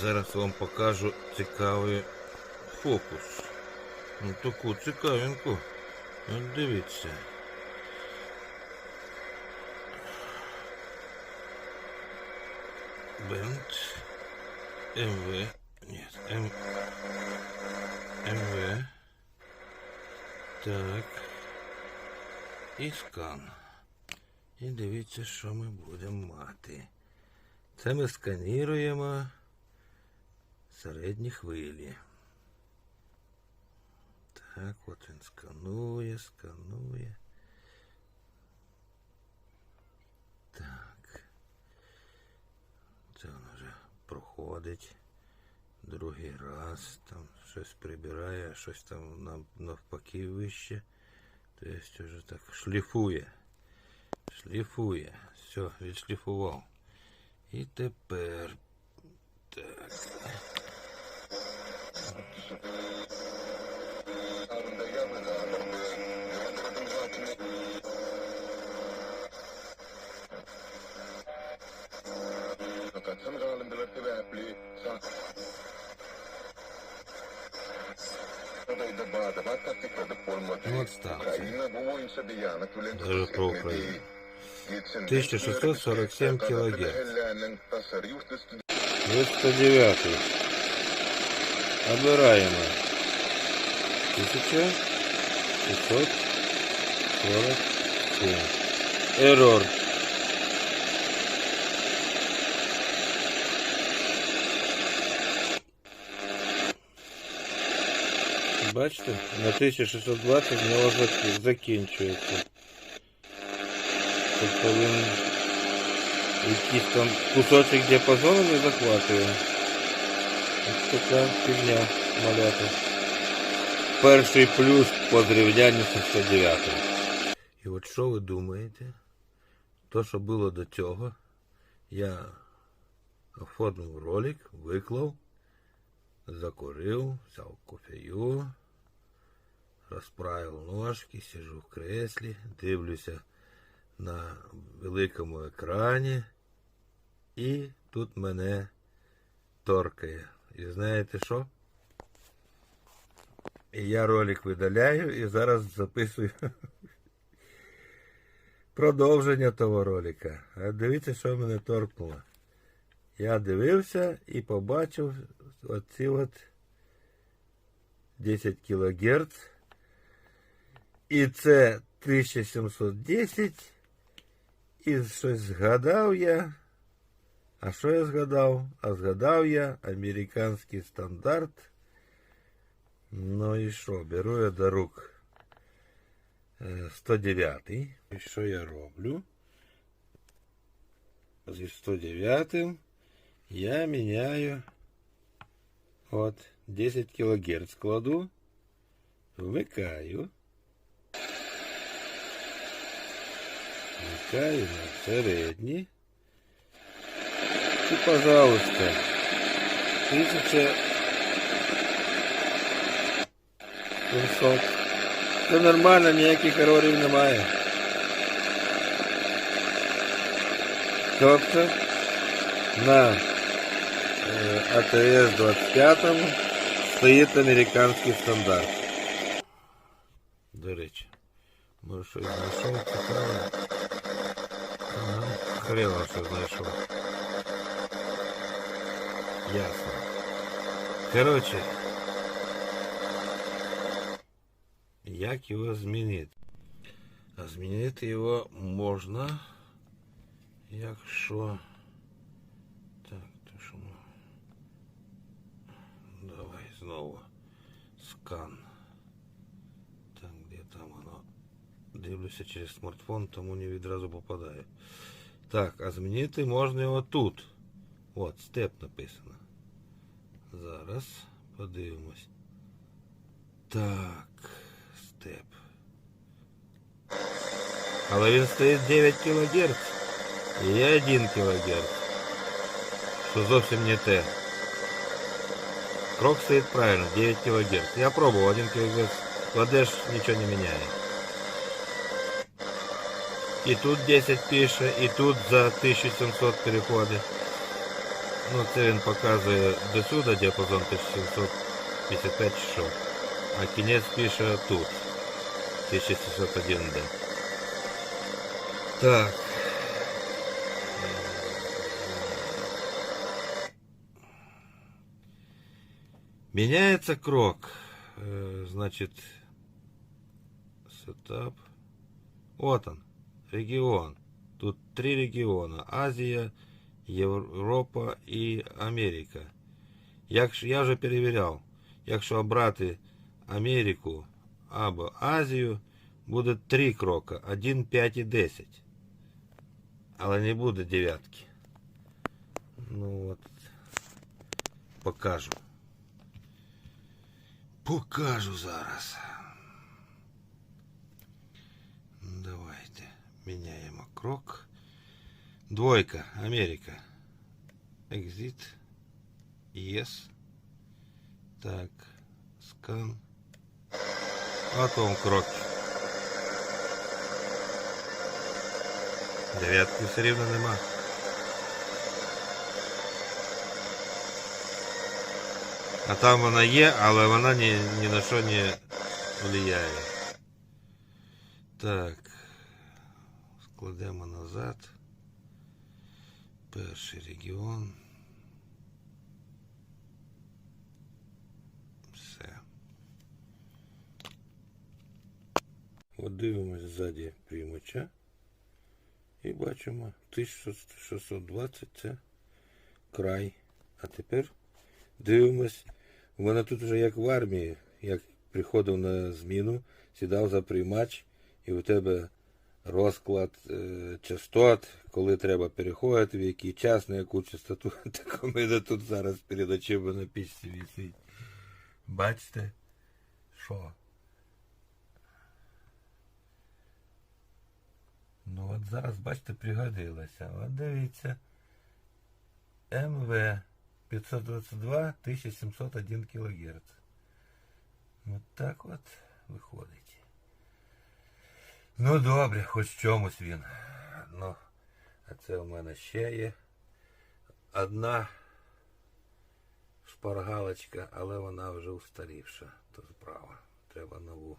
Зараз вам покажу цікавий фокус. Ну таку цікавинку. От дивіться. Бенд МВ. Нет, М. МВ. Так. І скан. І дивіться, що ми будемо мати. Це ми сканіруємо середні хвилі. Так, от він сканує, сканує. Так. Це воно вже проходить. Другий раз там щось прибирає, щось там навпаки вище. Тобто вже так шліфує. Шліфує. Все, відшліфував. І тепер. Так. Вот станция. Ukrayna bu oyunsa diyana tülen Даже про Украину. 1647 килогерц. 209. Обираємо. 1647. Ерор. Бачите, на 1620 в нього зак- закінчується. Тобто він якийсь там кусочок діапазону не захватує. Така фігня малята. Перший плюс по зрівнянню з 109. І от що ви думаєте? То, що було до цього, я оформив ролик, виклав, закурив, взяв кофею, розправив ножки, сижу в креслі, дивлюся на великому екрані, і тут мене торкає. І знаєте що? Я ролик видаляю і зараз записую продовження того ролика. А дивіться, що мене торкнуло. Я дивився і побачив оці от 10 кГц. І це 1710. І щось згадав я. А що я згадав? А згадав я американський стандарт. Ну і що, беру я до рук е, 109. І що я роблю? Зі 109 я міняю от 10 кГц кладу, вмикаю. Вмикаю на середні. І, пожалуйста, тисяча 700. Це нормально, ніяких ерорів немає. Тобто на е, АТС 25 стоїть американський стандарт. До речі, може щось знайшов цікаве. Ага, хрена що знайшов. Ясно. Коротше, як його змінити? А змінити його можна, якщо... Так, то що ми... Давай знову. Скан. Там, де там воно. Дивлюся через смартфон, тому не відразу попадає. Так, а змінити можна його тут. От, степ написано. Зараз подивимось. Так, степ. Але він стоїть 9 кГц. І я 1 кГц. Що зовсім не те. Крок стоїть правильно, 9 кГц. Я пробував 1 кГц. Кладеш, нічого не міняє. І тут 10 пише, і тут за 1700 переходить. Ну, це він показує до сюди діапазон 1755 чи що. А кінець пише тут. 1701D. Так. Меняется крок. Э, Значит, сетап. Вот он, регион. Тут три регіона: Азія, Європа і Америка. Якщо я вже перевіряв, якщо обрати Америку або Азію, буде три кроки: 1, 5 і 10. Але не буде дев'ятки. Ну от. Покажу. Покажу зараз. Давайте міняємо крок. Двойка, Америка. Exit. Yes. Так. Скан. Потом крок. Дев'ятки все рівно нема. А там вона є, але вона ні, ні на що не впливає. Так. Складемо назад. Перший регіон. Все. От дивимось ззаді приймача. І бачимо 1620 це край. А тепер дивимось. У мене тут вже як в армії, як приходив на зміну, сідав за приймач, і у тебе розклад е, частот, коли треба переходити, в який час, на яку частоту. Так у мене тут зараз перед очима на пічці висить. Бачите? Що? Ну от зараз, бачите, пригодилося. От дивіться. МВ 522 1701 кГц. От так от виходить. Ну добре, хоч в чомусь він. Ну, а це у мене ще є одна шпаргалочка, але вона вже устарівша. То справа. Треба нову